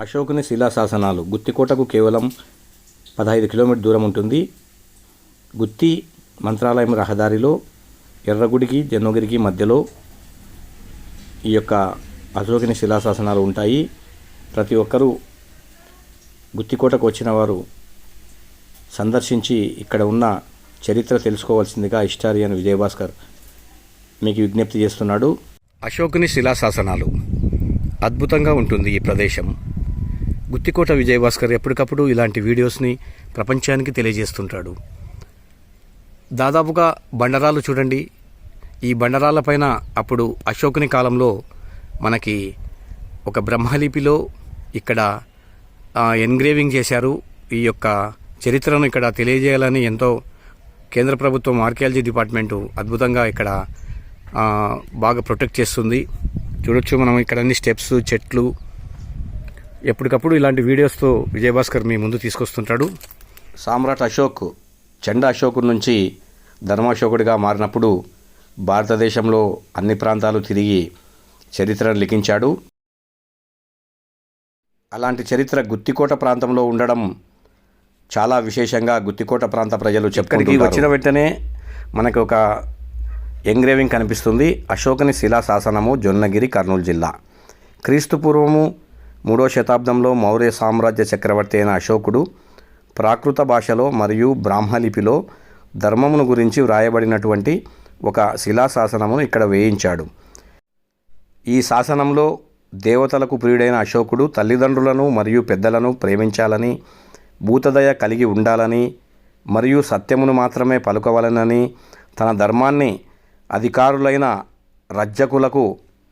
అశోకుని శిలాశాసనాలు. గుత్తికోటకు కేవలం పదహైదు కిలోమీటర్ దూరం ఉంటుంది. గుత్తి మంత్రాలయం రహదారిలో ఎర్రగుడికి జన్నగిరికి మధ్యలో ఈ యొక్క అశోకుని శిలాశాసనాలు ఉంటాయి. ప్రతి ఒక్కరూ గుత్తికోటకు వచ్చిన వారు సందర్శించి ఇక్కడ ఉన్న చరిత్ర తెలుసుకోవాల్సిందిగా హిస్టారియన్ విజయభాస్కర్ మీకు విజ్ఞప్తి చేస్తున్నాడు. అశోకుని శిలాశాసనాలు అద్భుతంగా ఉంటుంది ఈ ప్రదేశం. గుత్తికోట విజయభాస్కర్ ఎప్పటికప్పుడు ఇలాంటి వీడియోస్ని ప్రపంచానికి తెలియజేస్తుంటాడు. దాదాపుగా బండరాలు చూడండి. ఈ బండరాలపైన అప్పుడు అశోకుని కాలంలో మనకి ఒక బ్రహ్మలిపిలో ఇక్కడ ఎన్గ్రేవింగ్ చేశారు. ఈ యొక్క చరిత్రను ఇక్కడ తెలియజేయాలని ఎంతో కేంద్ర ప్రభుత్వం ఆర్కియాలజీ డిపార్ట్మెంటు అద్భుతంగా ఇక్కడ బాగా ప్రొటెక్ట్ చేస్తుంది. చూడొచ్చు మనం ఇక్కడ అన్ని స్టెప్స్ చెట్లు ఎప్పటికప్పుడు ఇలాంటి వీడియోస్తో విజయభాస్కర్ మీ ముందు తీసుకొస్తుంటాడు. సామ్రాట్ అశోక్ చండ అశోకుడి నుంచి ధర్మాశోకుడిగా మారినప్పుడు భారతదేశంలో అన్ని ప్రాంతాలు తిరిగి చరిత్రను లిఖించాడు. అలాంటి చరిత్ర గుత్తికోట ప్రాంతంలో ఉండడం చాలా విశేషంగా గుత్తికోట ప్రాంత ప్రజలు చెప్పుకొని వచ్చిన వెంటనే మనకు ఒక ఎంగ్రేవింగ్ కనిపిస్తుంది. అశోకని శిలా శాసనము జొన్నగిరి కర్నూలు జిల్లా. క్రీస్తు పూర్వము మూడో శతాబ్దంలో మౌర్య సామ్రాజ్య చక్రవర్తి అయిన అశోకుడు ప్రాకృత భాషలో మరియు బ్రాహ్మలిపిలో ధర్మమును గురించి వ్రాయబడినటువంటి ఒక శిలాశాసనమును ఇక్కడ వేయించాడు. ఈ శాసనంలో దేవతలకు ప్రియుడైన అశోకుడు తల్లిదండ్రులను మరియు పెద్దలను ప్రేమించాలని భూతదయ కలిగి ఉండాలని మరియు సత్యమును మాత్రమే పలుకవలనని తన ధర్మాన్ని అధికారులైన రజ్జకులకు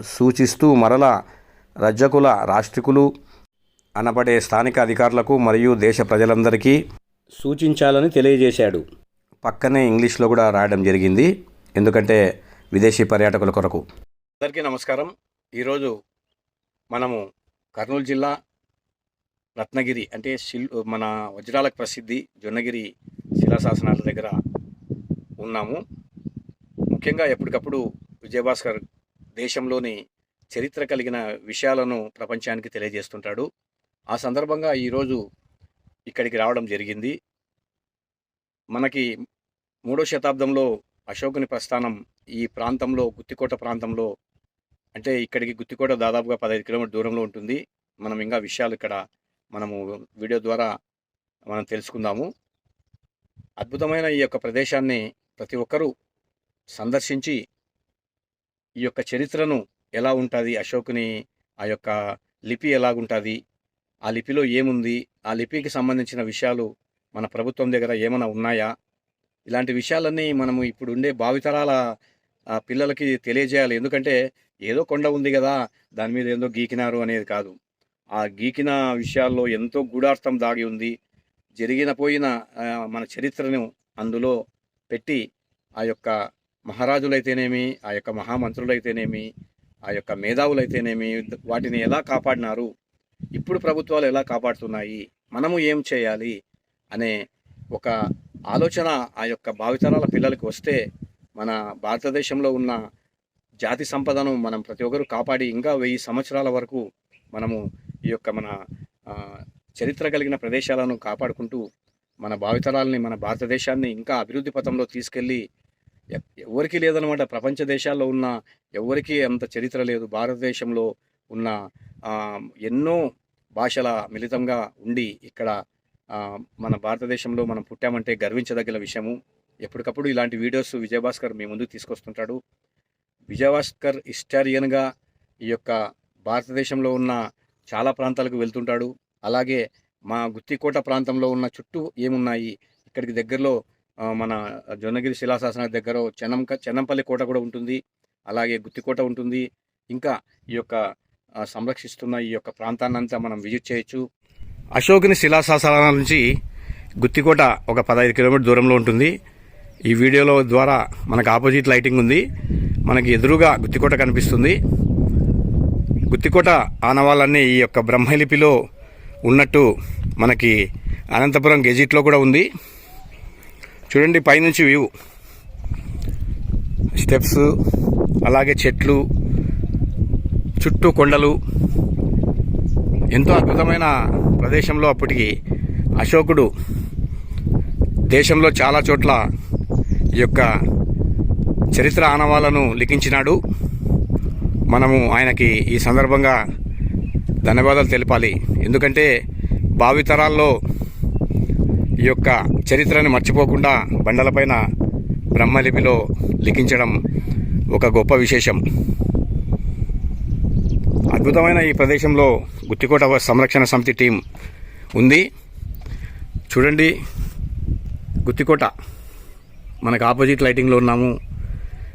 సూచిస్తూ మరల రజ్జకుల రాష్ట్రికులు అనబడే స్థానిక అధికారులకు మరియు దేశ ప్రజలందరికీ సూచించాలని తెలియజేశాడు. పక్కనే ఇంగ్లీష్లో కూడా రాయడం జరిగింది. ఎందుకంటే విదేశీ పర్యాటకుల కొరకు. అందరికీ నమస్కారం. ఈరోజు మనము కర్నూలు జిల్లా రత్నగిరి అంటే శిల్ మన వజ్రాలకు ప్రసిద్ధి జొన్నగిరి శిలాశాసనాల దగ్గర ఉన్నాము. ముఖ్యంగా ఎప్పటికప్పుడు విజయభాస్కర్ దేశంలోని చరిత్ర కలిగిన విషయాలను ప్రపంచానికి తెలియజేస్తుంటాడు. ఆ సందర్భంగా ఈరోజు ఇక్కడికి రావడం జరిగింది. మనకి మూడో శతాబ్దంలో అశోకుని ప్రస్థానం ఈ ప్రాంతంలో గుత్తికోట ప్రాంతంలో అంటే ఇక్కడికి గుత్తికోట దాదాపుగా పదహైదు కిలోమీటర్ దూరంలో ఉంటుంది. మనం ఇంకా విషయాలు ఇక్కడ మనము వీడియో ద్వారా మనం తెలుసుకుందాము. అద్భుతమైన ఈ యొక్క ప్రదేశాన్ని ప్రతి ఒక్కరూ సందర్శించి ఈ యొక్క చరిత్రను ఎలా ఉంటుంది అశోకుని ఆ యొక్క లిపి ఎలాగుంటుంది ఆ లిపిలో ఏముంది ఆ లిపికి సంబంధించిన విషయాలు మన ప్రభుత్వం దగ్గర ఏమైనా ఉన్నాయా? ఇలాంటి విషయాలన్నీ మనము ఇప్పుడు ఉండే భావితరాల పిల్లలకి తెలియజేయాలి. ఎందుకంటే ఏదో కొండ ఉంది కదా దాని మీద ఏందో గీకినారు అనేది కాదు. ఆ గీకిన విషయాల్లో ఎంతో గూఢార్థం దాగి ఉంది. జరిగిన పోయిన మన చరిత్రను అందులో పెట్టి ఆ యొక్క మహారాజులైతేనేమి ఆ యొక్క మహామంత్రులైతేనేమి ఆ యొక్క మేధావులైతేనేమి వాటిని ఎలా కాపాడినారు ఇప్పుడు ప్రభుత్వాలు ఎలా కాపాడుతున్నాయి మనము ఏం చేయాలి అనే ఒక ఆలోచన ఆ యొక్క భావితరాల పిల్లలకి వస్తే మన భారతదేశంలో ఉన్న జాతి సంపదను మనం ప్రతి ఒక్కరు కాపాడి ఇంకా వెయ్యి సంవత్సరాల వరకు మనము ఈ యొక్క మన చరిత్ర కలిగిన ప్రదేశాలను కాపాడుకుంటూ మన భావితరాలని మన భారతదేశాన్ని ఇంకా అభివృద్ధి పథంలో తీసుకెళ్ళి ఎవరికీ లేదనమాట ప్రపంచ దేశాల్లో ఉన్న ఎవరికీ అంత చరిత్ర లేదు. భారతదేశంలో ఉన్న ఎన్నో భాషల మిళితంగా ఉండి ఇక్కడ మన భారతదేశంలో మనం పుట్టామంటే గర్వించదగిన విషయము. ఎప్పటికప్పుడు ఇలాంటి వీడియోస్ విజయభాస్కర్ మీ ముందు తీసుకొస్తుంటాడు. విజయభాస్కర్ హిస్టారియన్గా ఈ యొక్క భారతదేశంలో ఉన్న చాలా ప్రాంతాలకు వెళ్తుంటాడు. అలాగే మా గుత్తికోట ప్రాంతంలో ఉన్న చుట్టూ ఏమున్నాయి? ఇక్కడికి దగ్గరలో మన జొన్నగిరి శిలాశాసనాల దగ్గర చెన్నం చెన్నంపల్లి కోట కూడా ఉంటుంది. అలాగే గుత్తికోట ఉంటుంది. ఇంకా ఈ యొక్క సంరక్షిస్తున్న ఈ యొక్క ప్రాంతాన్నంతా మనం విజిట్ చేయొచ్చు. అశోకుని శిలాశాసనాల నుంచి గుత్తికోట ఒక పదహైదు కిలోమీటర్ దూరంలో ఉంటుంది. ఈ వీడియోలో ద్వారా మనకు ఆపోజిట్ లైటింగ్ ఉంది. మనకి ఎదురుగా గుత్తికోట కనిపిస్తుంది. గుత్తికోట ఆనవాళ్ళన్నీ ఈ యొక్క బ్రహ్మలిపిలో ఉన్నట్టు మనకి అనంతపురం గెజిట్లో కూడా ఉంది. చూడండి పైనుంచి వ్యూ స్టెప్స్ అలాగే చెట్లు చుట్టూ కొండలు. ఎంతో అద్భుతమైన ప్రదేశంలో అప్పటికి అశోకుడు దేశంలో చాలా చోట్ల ఈ యొక్క చరిత్ర ఆనవాలను లిఖించినాడు. మనము ఆయనకి ఈ సందర్భంగా ధన్యవాదాలు తెలపాలి. ఎందుకంటే భావితరాల్లో ఈ యొక్క చరిత్రని మర్చిపోకుండా బండలపైన బ్రహ్మలిపిలో లిఖించడం ఒక గొప్ప విశేషం. అద్భుతమైన ఈ ప్రదేశంలో గుత్తికోట సంరక్షణ సమితి టీం ఉంది. చూడండి గుత్తికోట. మనకు ఆపోజిట్ లైటింగ్లో ఉన్నాము.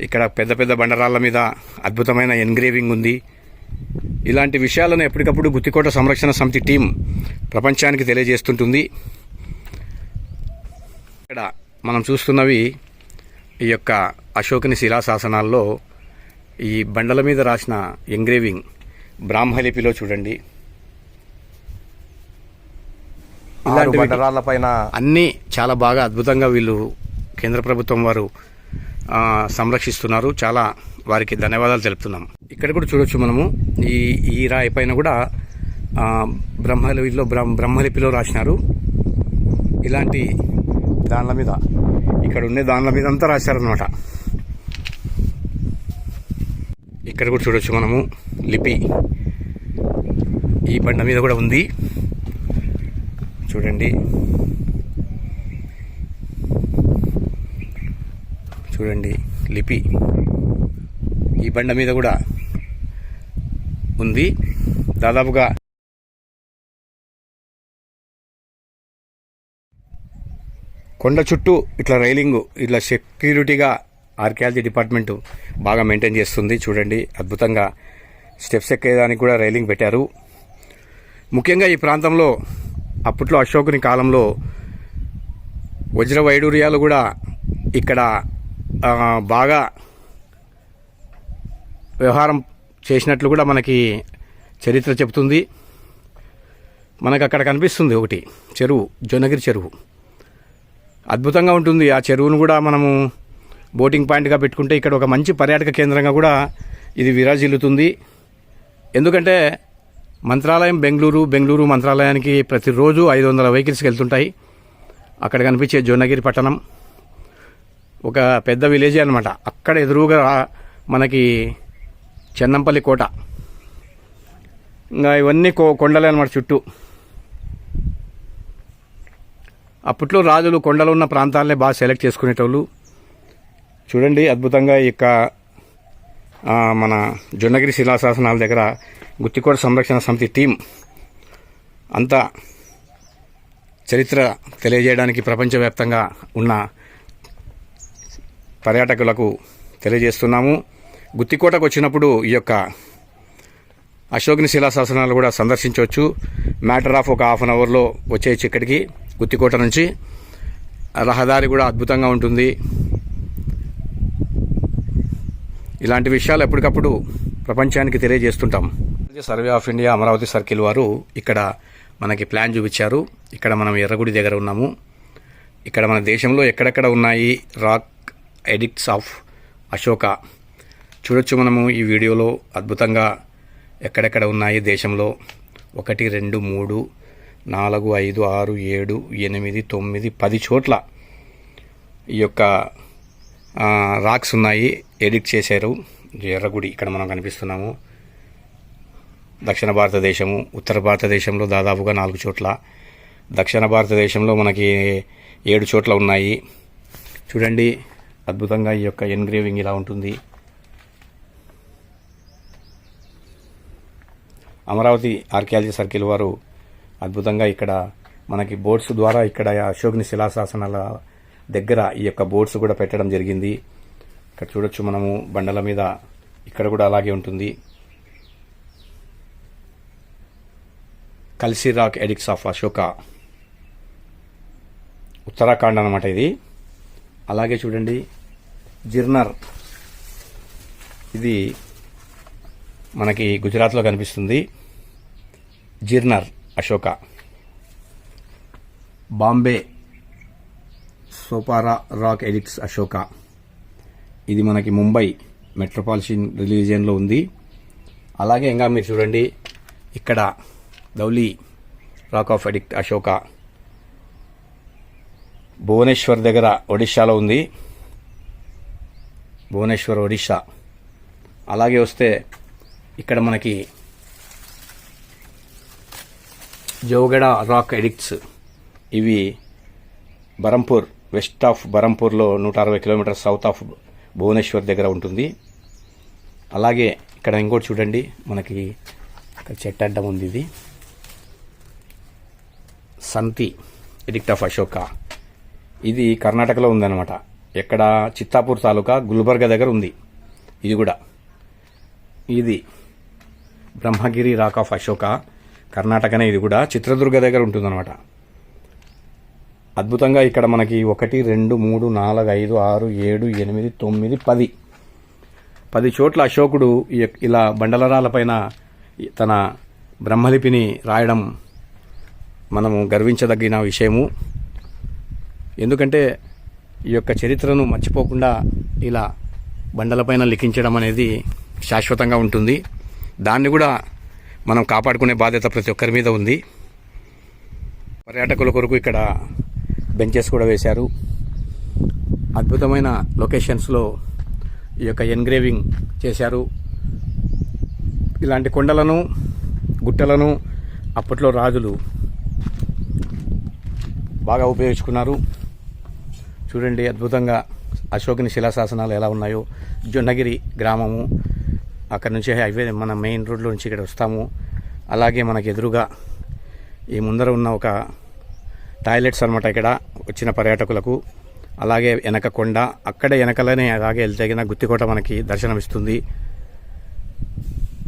ఇక్కడ పెద్ద పెద్ద బండరాళ్ళ మీద అద్భుతమైన ఎన్గ్రేవింగ్ ఉంది. ఇలాంటి విషయాలను ఎప్పటికప్పుడు గుత్తికోట సంరక్షణ సమితి టీం ప్రపంచానికి తెలియజేస్తుంటుంది. ఇక్కడ మనం చూస్తున్నవి ఈ యొక్క అశోకుని శిలాశాసనాల్లో ఈ బండల మీద రాసిన ఎంగ్రేవింగ్ బ్రాహ్మలిపిలో చూడండి. బండరాళ్ళ పైన అన్నీ చాలా బాగా అద్భుతంగా వీళ్ళు కేంద్ర ప్రభుత్వం వారు సంరక్షిస్తున్నారు. చాలా వారికి ధన్యవాదాలు తెలుపుతున్నాం. ఇక్కడ కూడా చూడొచ్చు మనము. ఈ ఈ రాయి పైన కూడా బ్రహ్మలిపిలో బ్రహ్మ బ్రహ్మలిపిలో రాసినారు. ఇలాంటి దానిల మీద. ఇక్కడ ఉండే దానిల మీద అంతా రాశారనమాట ఇక్కడ కూడా చూడొచ్చు మనము లిపి. ఈ బండ మీద కూడా ఉంది. చూడండి. చూడండి లిపి. ఈ బండ మీద కూడా ఉంది. దాదాపుగా కొండ చుట్టూ ఇట్లా రైలింగ్ ఇట్లా సెక్యూరిటీగా ఆర్కియాలజీ డిపార్ట్మెంట్ బాగా మెయింటైన్ చేస్తుంది. చూడండి అద్భుతంగా స్టెప్స్ ఎక్కేదానికి కూడా రైలింగ్ పెట్టారు. ముఖ్యంగా ఈ ప్రాంతంలో అప్పట్లో అశోకుని కాలంలో వజ్ర వైడూర్యాలు కూడా ఇక్కడ బాగా వ్యవహారం చేసినట్లు కూడా మనకి చరిత్ర చెబుతుంది. మనకు అక్కడ కనిపిస్తుంది ఒకటి చెరువు జొన్నగిరి చెరువు. అద్భుతంగా ఉంటుంది. ఆ చెరువును కూడా మనము బోటింగ్ పాయింట్గా పెట్టుకుంటే ఇక్కడ ఒక మంచి పర్యాటక కేంద్రంగా కూడా ఇది విరాజిల్లుతుంది. ఎందుకంటే మంత్రాలయం బెంగళూరు బెంగళూరు మంత్రాలయానికి ప్రతిరోజు ఐదు వందల వెహికల్స్కి వెళ్తుంటాయి. అక్కడ కనిపించే జోనగిరి పట్టణం ఒక పెద్ద విలేజ్ అనమాట అక్కడ ఎదురుగా మనకి చెన్నంపల్లి కోట. ఇంకా ఇవన్నీ కో కొండలే అనమాట చుట్టూ. అప్పట్లో రాజులు కొండలు ఉన్న ప్రాంతాలనే బాగా సెలెక్ట్ చేసుకునేటోళ్ళు. చూడండి అద్భుతంగా ఈ యొక్క మన జొన్నగిరి శిలాశాసనాల దగ్గర గుత్తికోట సంరక్షణ సమితి టీం అంతా చరిత్ర తెలియజేయడానికి ప్రపంచవ్యాప్తంగా ఉన్న పర్యాటకులకు తెలియజేస్తున్నాము. గుత్తికోటకు వచ్చినప్పుడు ఈ యొక్క అశోకుని శిలాశాసనాలు కూడా సందర్శించవచ్చు. మ్యాటర్ ఆఫ్ ఒక హాఫ్ అన్ అవర్లో వచ్చే ఇక్కడికి గుత్తికోట నుంచి రహదారి కూడా అద్భుతంగా ఉంటుంది. ఇలాంటి విషయాలు ఎప్పటికప్పుడు ప్రపంచానికి తెలియజేస్తుంటాం. Survey of India Amaravati circle వారు ఇక్కడ మనకి ప్లాన్ చూపించారు. ఇక్కడ మనం ఎర్రగుడి దగ్గర ఉన్నాము. ఇక్కడ మన దేశంలో ఎక్కడెక్కడ ఉన్నాయి రాక్ ఎడిక్ట్స్ ఆఫ్ అశోక? చూడొచ్చు మనము ఈ వీడియోలో అద్భుతంగా ఎక్కడెక్కడ ఉన్నాయి దేశంలో? ఒకటి రెండు మూడు నాలుగు ఐదు ఆరు ఏడు ఎనిమిది తొమ్మిది పది చోట్ల ఈ యొక్క రాక్స్ ఉన్నాయి. ఎడిట్ చేశారు. ఎర్రగుడి ఇక్కడ మనం కనిపిస్తున్నాము. దక్షిణ భారతదేశము ఉత్తర భారతదేశంలో దాదాపుగా నాలుగు చోట్ల. దక్షిణ భారతదేశంలో మనకి ఏడు చోట్ల ఉన్నాయి. చూడండి అద్భుతంగా ఈ యొక్క ఎన్గ్రేవింగ్ ఇలా ఉంటుంది. అమరావతి ఆర్కియాలజీ సర్కిల్ వారు అద్భుతంగా ఇక్కడ మనకి బోట్స్ ద్వారా ఇక్కడ అశోకుని శిలాశాసనాల దగ్గర ఈ యొక్క బోట్స్ కూడా పెట్టడం జరిగింది. ఇక్కడ చూడొచ్చు మనము బండల మీద ఇక్కడ కూడా అలాగే ఉంటుంది. Kalsi rock edicts of Ashoka. Uttarakhand అనమాట ఇది. అలాగే చూడండి జిర్నర్. ఇది మనకి గుజరాత్లో కనిపిస్తుంది. Girnar. Ashoka. Bombay Sopara rock edicts Ashoka. ఇది మనకి ముంబై మెట్రోపాలిటన్ రిలీజియన్లో ఉంది. అలాగే ఇంకా మీరు చూడండి ఇక్కడ Dhauli rock of edict Ashoka. Bhubaneswar దగ్గర ఒడిశాలో ఉంది. భువనేశ్వర్ ఒడిశా. అలాగే వస్తే ఇక్కడ మనకి జోగడ రాక్ ఎడిక్ట్స్. ఇవి బరంపూర్ వెస్ట్ ఆఫ్ బరంపూర్లో నూట అరవై కిలోమీటర్ సౌత్ ఆఫ్ భువనేశ్వర్ దగ్గర ఉంటుంది. అలాగే ఇక్కడ ఇంకోటి చూడండి మనకి ఇక్కడ చెట్టు అడ్డం ఉంది ఇది. Sannati edict of Ashoka. ఇది కర్ణాటకలో ఉందన్నమాట. ఎక్కడ? చిత్తాపూర్ తాలూకా గుల్బర్గా దగ్గర ఉంది. ఇది కూడా. ఇది బ్రహ్మగిరి రాక్ ఆఫ్ అశోక. కర్ణాటకనే ఇది కూడా చిత్రదుర్గ దగ్గర ఉంటుందన్నమాట. అద్భుతంగా ఇక్కడ మనకి ఒకటి రెండు మూడు నాలుగు ఐదు ఆరు ఏడు ఎనిమిది తొమ్మిది పది. పది చోట్ల అశోకుడు ఈ- ఇలా బండలరాలపైన తన బ్రహ్మలిపిని రాయడం మనము గర్వించదగిన విషయము. ఎందుకంటే ఈ యొక్క చరిత్రను మర్చిపోకుండా ఇలా బండలపైన లిఖించడం అనేది శాశ్వతంగా ఉంటుంది. దాన్ని కూడా మనం కాపాడుకునే బాధ్యత ప్రతి ఒక్కరి మీద ఉంది. పర్యాటకుల కొరకు ఇక్కడ బెంచెస్ కూడా వేశారు. అద్భుతమైన లొకేషన్స్లో ఈ యొక్క ఎన్గ్రేవింగ్ చేశారు. ఇలాంటి కొండలను గుట్టలను అప్పట్లో రాజులు బాగా ఉపయోగించుకున్నారు. చూడండి అద్భుతంగా అశోకుని శిలాశాసనాలు ఎలా ఉన్నాయో. జొన్నగిరి గ్రామము అక్కడ నుంచి హైవే మన మెయిన్ రోడ్లో నుంచి ఇక్కడ వస్తాము. అలాగే మనకు ఎదురుగా ఈ ముందర ఉన్న ఒక టాయిలెట్స్ అనమాట ఇక్కడ వచ్చిన పర్యాటకులకు. అలాగే వెనక కొండ అక్కడ వెనకలనే అలాగే వెళ్తేగిన గుత్తికోట మనకి దర్శనమిస్తుంది.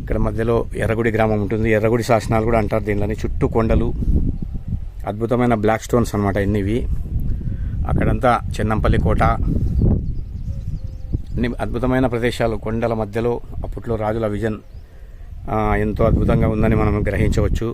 ఇక్కడ మధ్యలో ఎర్రగుడి గ్రామం ఉంటుంది. ఎర్రగుడి శాసనాలు కూడా అంటారు దీనిలోని. చుట్టూ కొండలు అద్భుతమైన బ్లాక్ స్టోన్స్ అనమాట ఇన్నివి అక్కడంతా చెన్నంపల్లి కోట అన్ని అద్భుతమైన ప్రదేశాలు కొండల మధ్యలో అప్పట్లో రాజుల విజన్ ఎంతో అద్భుతంగా ఉందని మనం గ్రహించవచ్చు.